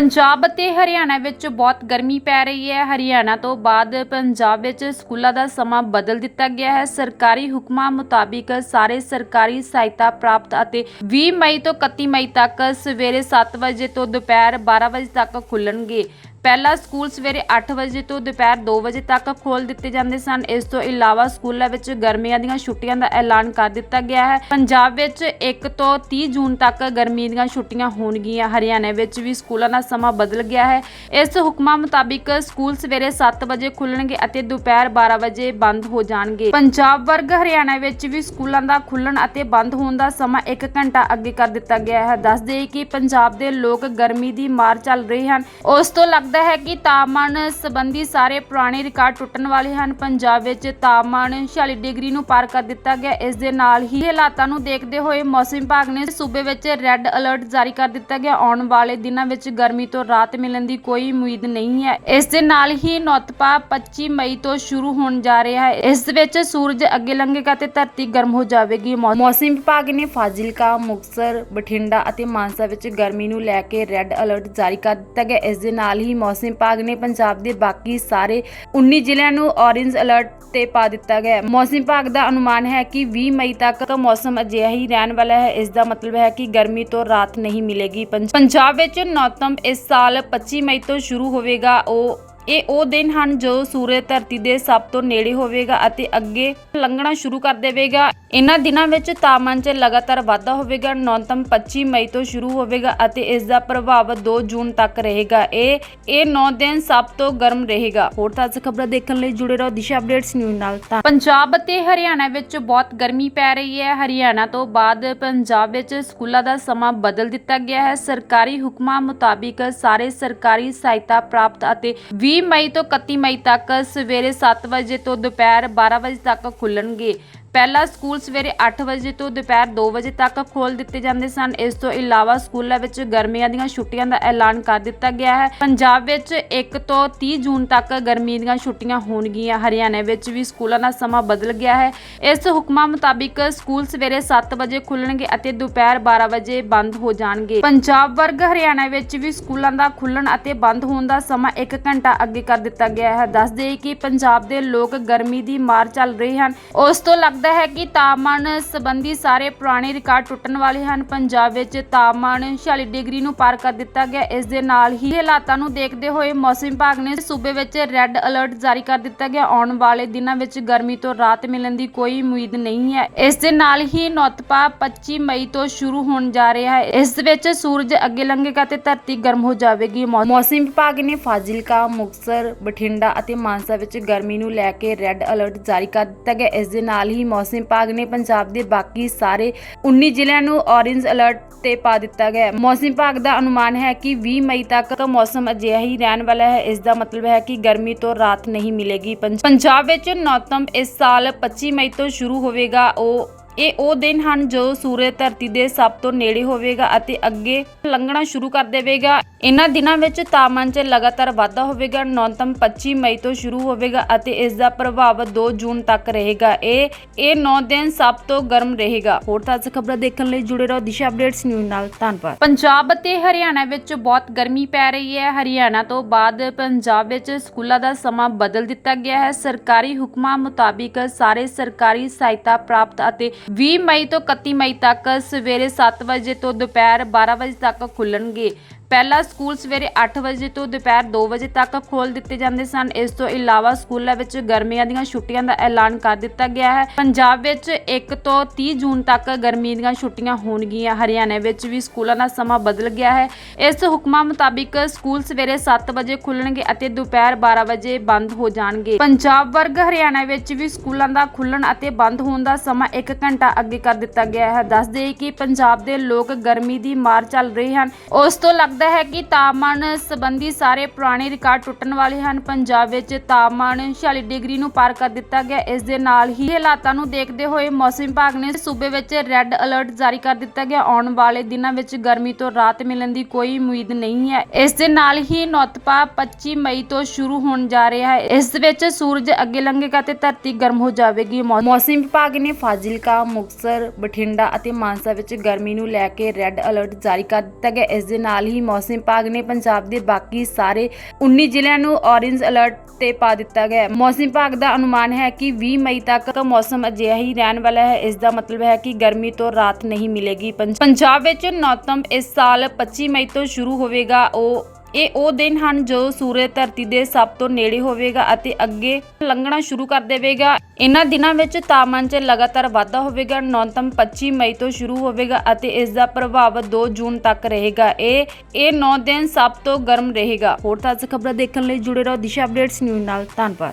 ਪੰਜਾਬ ਅਤੇ ਹਰਿਆਣਾ ਵਿੱਚ ਬਹੁਤ ਗਰਮੀ ਪੈ ਰਹੀ ਹੈ। ਹਰਿਆਣਾ ਤੋਂ ਬਾਅਦ ਪੰਜਾਬ ਵਿੱਚ ਸਕੂਲਾਂ ਦਾ ਸਮਾਂ ਬਦਲ ਦਿੱਤਾ ਗਿਆ ਹੈ। ਸਰਕਾਰੀ ਹੁਕਮਾਂ ਮੁਤਾਬਿਕ ਸਾਰੇ ਸਰਕਾਰੀ ਸਹਾਇਤਾ ਪ੍ਰਾਪਤ ਅਤੇ 20 ਮਈ ਤੋਂ 31 ਮਈ ਤੱਕ ਸਵੇਰੇ 7 ਵਜੇ ਤੋਂ ਦੁਪਹਿਰ 12 ਵਜੇ ਤੱਕ ਖੁੱਲਣਗੇ। ਪਹਿਲਾ ਸਕੂਲ ਸਵੇਰੇ 8 ਵਜੇ ਤੋਂ ਦੁਪਹਿਰ 2 ਵਜੇ ਤੱਕ ਖੋਲ ਦਿੱਤੇ ਜਾਂਦੇ ਸਨ। ਇਸ ਤੋਂ ਇਲਾਵਾ ਸਕੂਲਾਂ ਵਿੱਚ ਗਰਮੀਆਂ ਦੀਆਂ ਛੁੱਟੀਆਂ ਦਾ ਐਲਾਨ ਕਰ ਦਿੱਤਾ ਗਿਆ ਹੈ। ਪੰਜਾਬ ਵਿੱਚ 1 ਤੋਂ 30 ਜੂਨ ਤੱਕ ਗਰਮੀ ਦੀਆਂ ਛੁੱਟੀਆਂ ਹੋਣਗੀਆਂ। ਹਰਿਆਣਾ ਵਿੱਚ ਵੀ ਸਕੂਲਾਂ ਦਾ ਸਮਾਂ ਬਦਲ ਗਿਆ ਹੈ। ਇਸ ਹੁਕਮਾਂ ਮੁਤਾਬਿਕ ਸਕੂਲ ਸਵੇਰੇ 7 ਵਜੇ ਖੁੱਲਣਗੇ ਅਤੇ ਦੁਪਹਿਰ 12 ਵਜੇ ਬੰਦ ਹੋ ਜਾਣਗੇ। ਪੰਜਾਬ ਵਰਗ ਹਰਿਆਣਾ ਵਿੱਚ ਵੀ ਸਕੂਲਾਂ ਦਾ ਖੁੱਲਣ ਅਤੇ ਬੰਦ ਹੋਣ ਦਾ ਸਮਾਂ 1 ਘੰਟਾ ਅੱਗੇ ਕਰ ਦਿੱਤਾ ਗਿਆ ਹੈ। ਦੱਸ ਦੇਈਏ ਕਿ ਪੰਜਾਬ ਦੇ ਲੋਕ ਗਰਮੀ ਦੀ ਮਾਰ ਚੱਲ ਰਹੇ ਹਨ। ਉਸ ਤੋਂ ਲੱਗਦਾ ਹੈ ਕਿ ਤਾਪਮਾਨ ਸੰਬੰਧੀ ਸਾਰੇ ਪੁਰਾਣੇ ਰਿਕਾਰਡ ਟੁੱਟਣ ਵਾਲੇ ਹਨ। ਪੰਜਾਬ ਵਿੱਚ ਤਾਪਮਾਨ 46 ਡਿਗਰੀ ਨੂੰ ਪਾਰ ਕਰ ਦਿੱਤਾ ਗਿਆ। ਇਸ ਦੇ ਨਾਲ ਹੀ ਹਾਲਾਤਾਂ ਨੂੰ ਦੇਖਦੇ ਹੋਏ ਮੌਸਮ ਵਿਭਾਗ ਨੇ ਸੂਬੇ ਵਿੱਚ ਰੈੱਡ ਅਲਰਟ ਜਾਰੀ ਕਰ ਦਿੱਤਾ ਗਿਆ। ਆਉਣ ਵਾਲੇ ਦਿਨਾਂ ਵਿੱਚ ਗਰਮੀ ਤੋਂ ਰਾਹਤ ਮਿਲਣ ਦੀ ਕੋਈ ਉਮੀਦ ਨਹੀਂ ਹੈ। ਇਸ ਦੇ ਨਾਲ ਹੀ ਨੌਤਪਾ 25 ਮਈ ਤੋਂ ਸ਼ੁਰੂ ਹੋਣ ਜਾ ਰਿਹਾ ਹੈ। ਇਸ ਵਿੱਚ ਸੂਰਜ ਅੱਗੇ ਲੰਘੇਗਾ ਤੇ ਧਰਤੀ ਗਰਮ ਹੋ ਜਾਵੇਗੀ। ਮੌਸਮ ਵਿਭਾਗ ਨੇ ਫਾਜ਼ਿਲਕਾ, ਮੁਕਤਸਰ, ਬਠਿੰਡਾ ਅਤੇ ਮਾਨਸਾ ਵਿੱਚ ਗਰਮੀ ਨੂੰ ਲੈ ਕੇ ਰੈੱਡ ਅਲਰਟ ਜਾਰੀ ਕਰ ਦਿੱਤਾ ਗਿਆ। ਇਸ ਦੇ ਨਾਲ ਹੀ ਮੌਸਮ ਵਿਭਾਗ ਨੇ ਪੰਜਾਬ ਦੇ ਬਾਕੀ ਸਾਰੇ 19 ਜ਼ਿਲ੍ਹਿਆਂ ਨੂੰ ਔਰੇਂਜ ਅਲਰਟ ਤੇ ਪਾ ਦਿੱਤਾ ਗਿਆ ਹੈ। ਮੌਸਮ ਵਿਭਾਗ ਦਾ ਅਨੁਮਾਨ ਹੈ ਕਿ 20 ਮਈ ਤੱਕ ਮੌਸਮ ਅਜਿਹਾ ਹੀ ਰਹਿਣ ਵਾਲਾ ਹੈ। ਇਸ ਦਾ ਮਤਲਬ ਹੈ ਕਿ ਗਰਮੀ ਤੋਂ ਰਾਤ ਨਹੀਂ ਮਿਲੇਗੀ। ਪੰਜ- ਪੰਜਾਬ ਵਿੱਚ ਨੌਤਮ ਇਸ ਸਾਲ 25 ਮਈ ਤੋਂ ਸ਼ੁਰੂ ਹੋਵੇਗਾ। ਉਹ ਇਹ ਉਹ ਦਿਨ ਹਨ ਜੋ ਸੂਰਜ ਧਰਤੀ ਦੇ ਸਭ ਤੋਂ ਨੇੜੇ ਹੋਵੇਗਾ ਅਤੇ ਅੱਗੇ ਲੰਘਣਾ ਸ਼ੁਰੂ ਕਰ ਦੇਵੇਗਾ। ਇਹਨਾਂ ਦਿਨਾਂ ਵਿੱਚ ਤਾਪਮਾਨ 'ਚ ਲਗਾਤਾਰ ਵਾਧਾ ਹੋਵੇਗਾ। ਨੌਤਮ 25 ਮਈ ਤੋਂ ਸ਼ੁਰੂ ਹੋਵੇਗਾ ਅਤੇ ਇਸ ਦਾ ਪ੍ਰਭਾਵ 2 ਜੂਨ ਤੱਕ ਰਹੇਗਾ। ਇਹ ਇਹ 9 ਦਿਨ ਸਭ ਤੋਂ ਗਰਮ ਰਹੇਗਾ। ਹੋਰ ਤਾਜ਼ਾ ਖਬਰਾਂ ਦੇਖਣ ਲਈ ਜੁੜੇ ਰਹੋ ਦਿਸ਼ਾ ਅਪਡੇਟਸ ਨਿਊਜ਼ ਨਾਲ। ਤਾਂ ਪੰਜਾਬ ਅਤੇ ਹਰਿਆਣਾ ਵਿੱਚ ਬਹੁਤ ਗਰਮੀ ਪੈ ਰਹੀ ਹੈ। ਹਰਿਆਣਾ ਤੋਂ ਬਾਅਦ ਪੰਜਾਬ ਵਿੱਚ ਸਕੂਲਾਂ ਦਾ ਸਮਾਂ ਬਦਲ ਦਿੱਤਾ ਗਿਆ ਹੈ। ਸਰਕਾਰੀ ਹੁਕਮਾਂ ਮੁਤਾਬਿਕ ਸਾਰੇ ਸਰਕਾਰੀ ਸਹਾਇਤਾ ਪ੍ਰਾਪਤ ਅਤੇ 20 ਮਈ ਤੋਂ 31 ਮਈ ਤੱਕ ਸਵੇਰੇ 7 ਵਜੇ ਤੋਂ ਦੁਪਹਿਰ 12 ਵਜੇ ਤੱਕ ਖੁੱਲਣਗੇ। ਪਹਿਲਾ ਸਕੂਲ ਸਵੇਰੇ 8 ਵਜੇ ਤੋਂ ਦੁਪਹਿਰ 2 ਵਜੇ ਤੱਕ ਖੋਲ ਦਿੱਤੇ ਜਾਂਦੇ ਸਨ। ਇਸ ਤੋਂ ਇਲਾਵਾ ਸਕੂਲਾਂ ਵਿੱਚ ਗਰਮੀਆਂ ਦੀਆਂ ਛੁੱਟੀਆਂ ਦਾ ਐਲਾਨ ਕਰ ਦਿੱਤਾ ਗਿਆ ਹੈ। ਪੰਜਾਬ ਵਿੱਚ 1 ਤੋਂ 30 ਜੂਨ ਤੱਕ ਗਰਮੀ ਦੀਆਂ ਛੁੱਟੀਆਂ ਹੋਣਗੀਆਂ। ਹਰਿਆਣਾ ਵਿੱਚ ਵੀ ਸਕੂਲਾਂ ਦਾ ਸਮਾਂ ਬਦਲ ਗਿਆ ਹੈ। ਇਸ ਹੁਕਮਾਂ ਮੁਤਾਬਿਕ ਸਕੂਲ ਸਵੇਰੇ 7 ਵਜੇ ਖੁੱਲਣਗੇ ਅਤੇ ਦੁਪਹਿਰ 12 ਵਜੇ ਬੰਦ ਹੋ ਜਾਣਗੇ। ਪੰਜਾਬ ਵਰਗ ਹਰਿਆਣਾ ਵਿੱਚ ਵੀ ਸਕੂਲਾਂ ਦਾ ਖੁੱਲਣ ਅਤੇ ਬੰਦ ਹੋਣ ਦਾ ਸਮਾਂ 1 ਘੰਟਾ ਅੱਗੇ ਕਰ ਦਿੱਤਾ ਗਿਆ ਹੈ। ਦੱਸ ਦੇਈਏ ਕਿ ਪੰਜਾਬ ਦੇ ਲੋਕ ਗਰਮੀ ਦੀ ਮਾਰ ਚੱਲ ਰਹੇ ਹਨ। ਉਸ ਤੋਂ ਲੱਗਦਾ ਹੈ ਕਿ ਤਾਪਮਾਨ ਸੰਬੰਧੀ ਸਾਰੇ ਪੁਰਾਣੇ ਰਿਕਾਰਡ ਟੁੱਟਣ ਵਾਲੇ ਹਨ। ਪੰਜਾਬ ਵਿੱਚ ਤਾਪਮਾਨ 46 ਡਿਗਰੀ ਨੂੰ ਪਾਰ ਕਰ ਦਿੱਤਾ ਗਿਆ। ਇਸ ਦੇ ਨਾਲ ਹੀ ਹਾਲਾਤਾਂ ਨੂੰ ਦੇਖਦੇ ਹੋਏ ਮੌਸਮ ਵਿਭਾਗ ਨੇ ਸੂਬੇ ਵਿੱਚ ਰੈੱਡ ਅਲਰਟ ਜਾਰੀ ਕਰ ਦਿੱਤਾ ਗਿਆ। ਆਉਣ ਵਾਲੇ ਦਿਨਾਂ ਵਿੱਚ ਗਰਮੀ ਤੋਂ ਰਾਹਤ ਮਿਲਣ ਦੀ ਕੋਈ ਉਮੀਦ ਨਹੀਂ ਹੈ। ਇਸ ਦੇ ਨਾਲ ਹੀ ਨੌਤਪਾ 25 ਮਈ ਤੋਂ ਸ਼ੁਰੂ ਹੋਣ ਜਾ ਰਿਹਾ ਹੈ। ਇਸ ਵਿੱਚ ਸੂਰਜ ਅੱਗੇ ਲੰਘੇਗਾ ਤੇ ਧਰਤੀ ਗਰਮ ਹੋ ਜਾਵੇਗੀ। ਮੌਸਮ ਵਿਭਾਗ ਨੇ ਫਾਜ਼ਿਲਕਾ, ਮੁਕਤਸਰ, ਬਠਿੰਡਾ ਅਤੇ ਮਾਨਸਾ ਵਿੱਚ ਗਰਮੀ ਨੂੰ ਲੈ ਕੇ ਰੈੱਡ ਅਲਰਟ ਜਾਰੀ ਕਰ ਦਿੱਤਾ ਗਿਆ। ਇਸ ਦੇ ਨਾਲ ਹੀ ਮੌਸਮ ਵਿਭਾਗ ਨੇ ਪੰਜਾਬ ਦੇ ਬਾਕੀ ਸਾਰੇ 19 ਜ਼ਿਲ੍ਹਿਆਂ ਨੂੰ ਔਰੇਂਜ ਅਲਰਟ ਤੇ ਪਾ ਦਿੱਤਾ ਗਿਆ ਹੈ। ਮੌਸਮ ਵਿਭਾਗ ਦਾ ਅਨੁਮਾਨ ਹੈ ਕਿ 20 ਮਈ ਤੱਕ ਮੌਸਮ ਅਜਿਹਾ ਹੀ ਰਹਿਣ ਵਾਲਾ ਹੈ। ਇਸ ਦਾ ਮਤਲਬ ਹੈ ਕਿ ਗਰਮੀ ਤੋਂ ਰਾਤ ਨਹੀਂ ਮਿਲੇਗੀ। ਪੰਜ- ਪੰਜਾਬ ਵਿੱਚ ਨੌਤਮ ਇਸ ਸਾਲ 25 ਮਈ ਤੋਂ ਸ਼ੁਰੂ ਹੋਵੇਗਾ। ਉਹ ਇਹ ਉਹ ਦਿਨ ਹਨ ਜੋ ਸੂਰਜ ਧਰਤੀ ਦੇ ਸਭ ਤੋਂ ਨੇੜੇ ਹੋਵੇਗਾ ਅਤੇ ਅੱਗੇ ਲੰਘਣਾ ਸ਼ੁਰੂ ਕਰ ਦੇਵੇਗਾ। ਇਹਨਾਂ ਦਿਨਾਂ ਵਿੱਚ ਤਾਪਮਾਨ 'ਚ ਲਗਾਤਾਰ ਵਾਧਾ ਹੋਵੇਗਾ। ਨੌਤਮ 25 ਮਈ ਤੋਂ ਸ਼ੁਰੂ ਹੋਵੇਗਾ ਅਤੇ ਇਸ ਦਾ ਪ੍ਰਭਾਵ 2 ਜੂਨ ਤੱਕ ਰਹੇਗਾ। ਇਹ ਇਹ 9 ਦਿਨ ਸਭ ਤੋਂ ਗਰਮ ਰਹੇਗਾ। ਹੋਰ ਤਾਜ਼ਾ ਖਬਰਾਂ ਦੇਖਣ ਲਈ ਜੁੜੇ ਰਹੋ ਦਿਸ਼ਾ ਅਪਡੇਟਸ ਨਿਊਜ਼ ਨਾਲ। ਧੰਨਵਾਦ। ਪੰਜਾਬ ਅਤੇ ਹਰਿਆਣਾ ਵਿੱਚ ਬਹੁਤ ਗਰਮੀ ਪੈ ਰਹੀ ਹੈ। ਹਰਿਆਣਾ ਤੋਂ ਬਾਅਦ ਪੰਜਾਬ ਵਿੱਚ ਸਕੂਲਾਂ ਦਾ ਸਮਾਂ ਬਦਲ ਦਿੱਤਾ ਗਿਆ ਹੈ। ਸਰਕਾਰੀ ਹੁਕਮਾਂ ਮੁਤਾਬਿਕ ਸਾਰੇ ਸਰਕਾਰੀ ਸਹਾਇਤਾ ਪ੍ਰਾਪਤ ਅਤੇ 20 ਮਈ ਤੋਂ 31 ਮਈ ਤੱਕ ਸਵੇਰੇ 7 ਵਜੇ ਤੋਂ ਦੁਪਹਿਰ 12 ਵਜੇ ਤੱਕ ਖੁੱਲਣਗੇ। ਪਹਿਲਾ ਸਕੂਲ ਸਵੇਰੇ 8 ਵਜੇ ਤੋਂ ਦੁਪਹਿਰ 2 ਵਜੇ ਤੱਕ ਖੋਲ ਦਿੱਤੇ ਜਾਂਦੇ ਸਨ। ਇਸ ਤੋਂ ਇਲਾਵਾ ਸਕੂਲਾਂ ਵਿੱਚ ਗਰਮੀਆਂ ਦੀਆਂ ਛੁੱਟੀਆਂ ਦਾ ਐਲਾਨ ਕਰ ਦਿੱਤਾ ਗਿਆ ਹੈ। ਪੰਜਾਬ ਵਿੱਚ 1 ਤੋਂ 30 ਜੂਨ ਤੱਕ ਗਰਮੀ ਦੀਆਂ ਛੁੱਟੀਆਂ ਹੋਣਗੀਆਂ। ਹਰਿਆਣਾ ਵਿੱਚ ਵੀ ਸਕੂਲਾਂ ਦਾ ਸਮਾਂ ਬਦਲ ਗਿਆ ਹੈ। ਇਸ ਹੁਕਮਾਂ ਮੁਤਾਬਿਕ ਸਕੂਲ ਸਵੇਰੇ 7 ਵਜੇ ਖੁੱਲਣਗੇ ਅਤੇ ਦੁਪਹਿਰ 12 ਵਜੇ ਬੰਦ ਹੋ ਜਾਣਗੇ। ਪੰਜਾਬ ਵਰਗ ਹਰਿਆਣਾ ਵਿੱਚ ਵੀ ਸਕੂਲਾਂ ਦਾ ਖੁੱਲਣ ਅਤੇ ਬੰਦ ਹੋਣ ਦਾ ਸਮਾਂ 1 ਘੰਟਾ ਅੱਗੇ ਕਰ ਦਿੱਤਾ ਗਿਆ ਹੈ। ਦੱਸ ਦੇਈਏ ਕਿ ਪੰਜਾਬ ਦੇ ਲੋਕ ਗਰਮੀ ਦੀ ਮਾਰ ਚੱਲ ਰਹੇ ਹਨ। ਉਸ ਤੋਂ ਲੱਗਦਾ ਹੈ ਕਿ ਤਾਪਮਾਨ ਸੰਬੰਧੀ ਸਾਰੇ ਪੁਰਾਣੇ ਰਿਕਾਰਡ ਟੁੱਟਣ ਵਾਲੇ ਹਨ। ਪੰਜਾਬ ਵਿੱਚ ਤਾਪਮਾਨ 46 ਡਿਗਰੀ ਨੂੰ ਪਾਰ ਕਰ ਦਿੱਤਾ ਗਿਆ। ਇਸ ਦੇ ਨਾਲ ਹੀ ਹਾਲਾਤਾਂ ਨੂੰ ਦੇਖਦੇ ਹੋਏ ਮੌਸਮ ਵਿਭਾਗ ਨੇ ਸੂਬੇ ਵਿੱਚ ਰੈੱਡ ਅਲਰਟ ਜਾਰੀ ਕਰ ਦਿੱਤਾ ਗਿਆ। ਆਉਣ ਵਾਲੇ ਦਿਨਾਂ ਵਿੱਚ ਗਰਮੀ ਤੋਂ ਰਾਹਤ ਮਿਲਣ ਦੀ ਕੋਈ ਉਮੀਦ ਨਹੀਂ ਹੈ। ਇਸ ਦੇ ਨਾਲ ਹੀ ਨੌਤਪਾ 25 ਮਈ ਤੋਂ ਸ਼ੁਰੂ ਹੋਣ ਜਾ ਰਿਹਾ ਹੈ। ਇਸ ਵਿੱਚ ਸੂਰਜ ਅੱਗੇ ਲੰਘੇਗਾ ਤੇ ਧਰਤੀ ਗਰਮ ਹੋ ਜਾਵੇਗੀ। ਮੌਸਮ ਵਿਭਾਗ ਨੇ ਫਾਜ਼ਿਲਕਾ, ਮੁਕਤਸਰ, ਬਠਿੰਡਾ ਅਤੇ ਮਾਨਸਾ ਵਿੱਚ ਗਰਮੀ ਨੂੰ ਲੈ ਕੇ ਰੈੱਡ ਅਲਰਟ ਜਾਰੀ ਕਰ ਦਿੱਤਾ ਗਿਆ। ਇਸ ਦੇ ਨਾਲ ਹੀ ਮੌਸਮ ਵਿਭਾਗ ਨੇ ਪੰਜਾਬ ਦੇ ਬਾਕੀ ਸਾਰੇ 19 ਜ਼ਿਲ੍ਹਿਆਂ ਨੂੰ ਔਰੇਂਜ ਅਲਰਟ ਤੇ ਪਾ ਦਿੱਤਾ ਗਿਆ ਹੈ। ਮੌਸਮ ਵਿਭਾਗ ਦਾ ਅਨੁਮਾਨ ਹੈ ਕਿ 20 ਮਈ ਤੱਕ ਮੌਸਮ ਅਜਿਹਾ ਹੀ ਰਹਿਣ ਵਾਲਾ ਹੈ। ਇਸ ਦਾ ਮਤਲਬ ਹੈ ਕਿ ਗਰਮੀ ਤੋਂ ਰਾਤ ਨਹੀਂ ਮਿਲੇਗੀ। ਪੰਜਾਬ ਵਿੱਚ ਨੌਤਮ ਇਸ ਸਾਲ 25 ਮਈ ਤੋਂ ਸ਼ੁਰੂ ਹੋਵੇਗਾ। ਉਹ ਇਹ ਉਹ ਦਿਨ ਹਨ ਜੋ ਸੂਰਜ ਧਰਤੀ ਦੇ ਸਭ ਤੋਂ ਨੇੜੇ ਹੋਵੇਗਾ ਅਤੇ ਅੱਗੇ ਲੰਘਣਾ ਸ਼ੁਰੂ ਕਰ ਦੇਵੇਗਾ। ਇਹਨਾਂ ਦਿਨਾਂ ਵਿੱਚ ਤਾਪਮਾਨ 'ਚ ਲਗਾਤਾਰ ਵਾਧਾ ਹੋਵੇਗਾ। ਨੌਤਮ 25 ਮਈ ਤੋਂ ਸ਼ੁਰੂ ਹੋਵੇਗਾ ਅਤੇ ਇਸ ਦਾ ਪ੍ਰਭਾਵ 2 ਜੂਨ ਤੱਕ ਰਹੇਗਾ। ਇਹ ਇਹ 9 ਦਿਨ ਸਭ ਤੋਂ ਗਰਮ ਰਹੇਗਾ। ਹੋਰ ਤਾਜ਼ਾ ਖਬਰਾਂ ਦੇਖਣ ਲਈ ਜੁੜੇ ਰਹੋ ਦਿਸ਼ਾ ਅਪਡੇਟਸ ਨਿਊਜ਼ ਨਾਲ। ਧੰਨਵਾਦ।